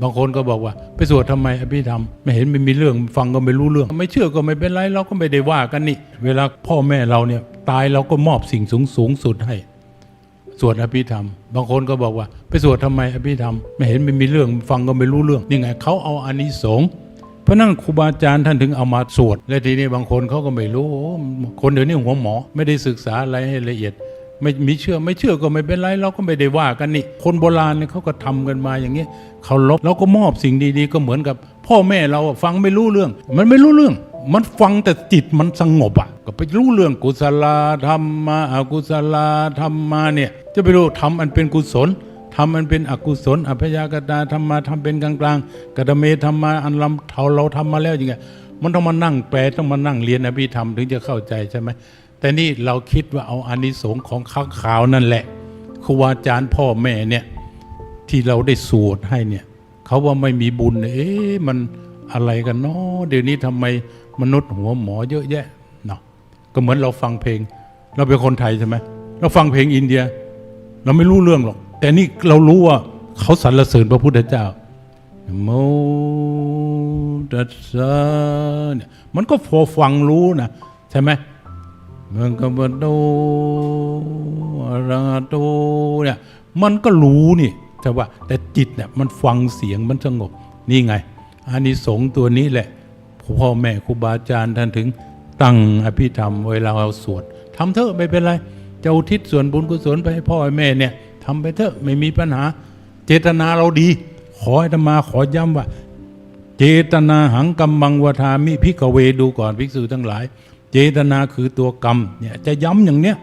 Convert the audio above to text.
บางคนก็บอกว่า ไปสวดทำไมอภิธรรมไม่เห็นไม่มีเรื่องฟังก็ไม่รู้เรื่อง ไม่เชื่อก็ไม่เป็นไรเราก็ไม่ได้ว่ากันนี่ เวลาพ่อแม่เราเนี่ยตายเราก็มอบสิ่งสูงสูงสุดให้ สวดอภิธรรม บางคนก็บอกว่า ไปสวดทำไมอภิธรรม ไม่เห็นไม่มีเรื่องฟังก็ไม่รู้เรื่องนี่ไงเขาเอาอานิสงส์เพราะนั่นครูบาอาจารย์ท่านถึงเอามาสวด และทีนี้บางคนเขาก็ไม่รู้ คนเดี๋ยวนี้หัวหมอ ไม่ได้ศึกษาอะไรให้ละเอียด ไม่มีเชื่อไม่เชื่อก็ไม่เป็นไรเราก็ไม่ได้ว่ากันนี่คนโบราณเนี่ยเขาก็ทำกันมาอย่างเงี้ยเขาลบเราก็มอบสิ่งดีๆ ก็เหมือนกับ พ่อแม่เราฟังไม่รู้เรื่อง มันไม่รู้เรื่อง มันฟังแต่จิตมันสงบอะ ก็ไปรู้เรื่องกุศลธรรมมาอกุศลธรรมมาเนี่ยจะไปรู้ทำอันเป็นกุศลทำอันเป็นอกุศลอัพยากตาธรรมาทำเป็นกลางกลางๆกตเมธรรมาอันลำเทาเราทำมาแล้วอย่างเงี้ยมันต้องมานั่งแปลต้องมานั่งเรียนอภิธรรมถึงจะเข้าใจใช่ไหม แต่นี่เราคิดว่าเอาอานิสงส์ของข้างขาวนั่นแหละครูอาจารย์พ่อแม่เนี่ยที่เราได้สวดให้เนี่ยเขาว่าไม่มีบุญ เอ๊ะมันอะไรกันเนาะเดี๋ยวนี้ทำไมมนุษย์หัวหมอเยอะแยะเนาะก็เหมือนเราฟังเพลง เราเป็นคนไทยใช่ไหมเราฟังเพลงอินเดีย เราไม่รู้เรื่องหรอก แต่นี่เรารู้ว่าเขาสรรเสริญพระพุทธเจ้าโมตัสสะเนี่ยมันก็พอฟังรู้นะใช่ไหม มันก็บโตอระหะโตเนี่ยมันก็รู้นี่แต่ว่าแต่จิตเนี่ยมันฟังเสียงมันสงบนี่ไงอานิสงส์ตัวนี้แหละพ่อแม่ครูบาอาจารย์ท่านถึงตั้งอภิธรรมเวลาเราสวดทำเถอะไม่เป็นไรจะอุทิศส่วนบุญกุศลไปให้พ่อแม่เนี่ยทำไปเถอะไม่มีปัญหา เจตนาเราดี ขอให้ธรรมาขอย้ำว่า เจตนาหังกัมมังวทามิพิกเวดูก่อนภิกษุทั้งหลาย เจตนาคือตัวกรรมเนี่ยจะย้ำอย่างเนี้ย